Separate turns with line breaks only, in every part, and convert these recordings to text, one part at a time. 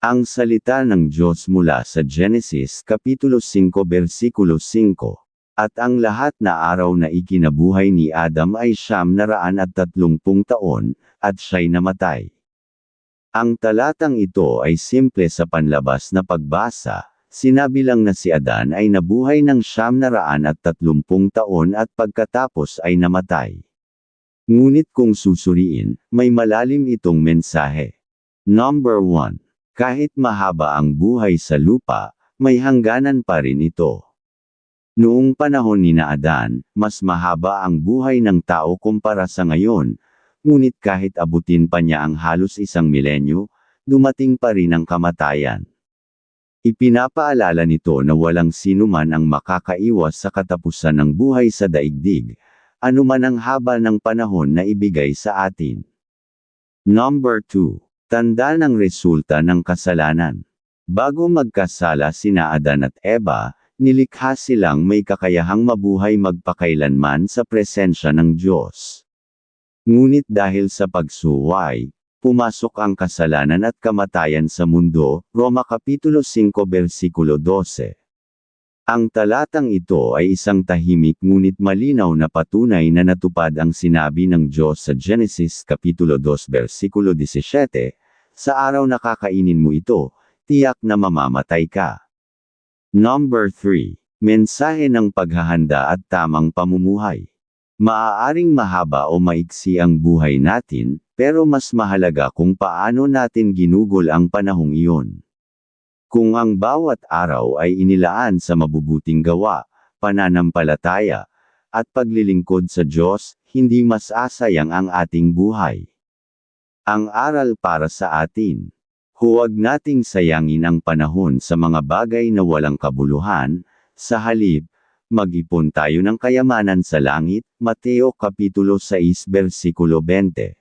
Ang salita ng Diyos mula sa Genesis Kapitulo 5 versikulo 5. At ang lahat na araw na ikinabuhay ni Adam ay siyam na raan at tatlongpung taon, at siya'y namatay. Ang talatang ito ay simple sa panlabas na pagbasa, sinabi lang na si Adan ay nabuhay ng siyam na raan at tatlumpung taon at pagkatapos ay namatay. Ngunit kung susuriin, may malalim itong mensahe. Number 1. Kahit mahaba ang buhay sa lupa, may hangganan pa rin ito. Noong panahon ni na Adan, mas mahaba ang buhay ng tao kumpara sa ngayon, ngunit kahit abutin pa niya ang halos isang milenyo, dumating pa rin ang kamatayan. Ipinapaalala nito na walang sino man ang makakaiwas sa katapusan ng buhay sa daigdig, anuman ang haba ng panahon na ibigay sa atin. Number 2. Tanda ng resulta ng kasalanan. Bago magkasala sina Adan at Eva, nilikha silang may kakayahang mabuhay magpakailanman sa presensya ng Diyos. Ngunit dahil sa pagsuway, pumasok ang kasalanan at kamatayan sa mundo, Roma Kapitulo 5 versikulo 12. Ang talatang ito ay isang tahimik ngunit malinaw na patunay na natupad ang sinabi ng Diyos sa Genesis Kapitulo 2 versikulo 17, Sa araw na kakainin mo ito, tiyak na mamamatay ka. Number 3. Mensahe ng paghahanda at tamang pamumuhay. Maaaring mahaba o maiksi ang buhay natin, pero mas mahalaga kung paano natin ginugol ang panahong iyon. Kung ang bawat araw ay inilaan sa mabubuting gawa, pananampalataya, at paglilingkod sa Diyos, hindi mas asayang ang ating buhay. Ang aral para sa atin. Huwag nating sayangin ang panahon sa mga bagay na walang kabuluhan, sa halip, mag-ipon tayo ng kayamanan sa langit, Mateo Kapitulo 6 versikulo 20.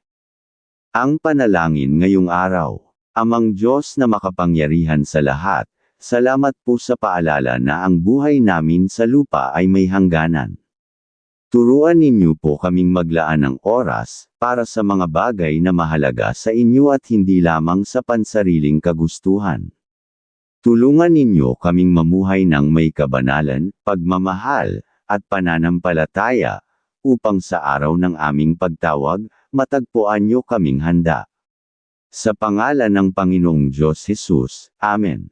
Ang panalangin ngayong araw. Amang Diyos na makapangyarihan sa lahat, salamat po sa paalala na ang buhay namin sa lupa ay may hangganan. Turuan ninyo po kaming maglaan ng oras, para sa mga bagay na mahalaga sa inyo at hindi lamang sa pansariling kagustuhan. Tulungan ninyo kaming mamuhay ng may kabanalan, pagmamahal, at pananampalataya, upang sa araw ng aming pagtawag, matagpuan nyo kaming handa. Sa pangalan ng Panginoong Diyos Jesus, Amen.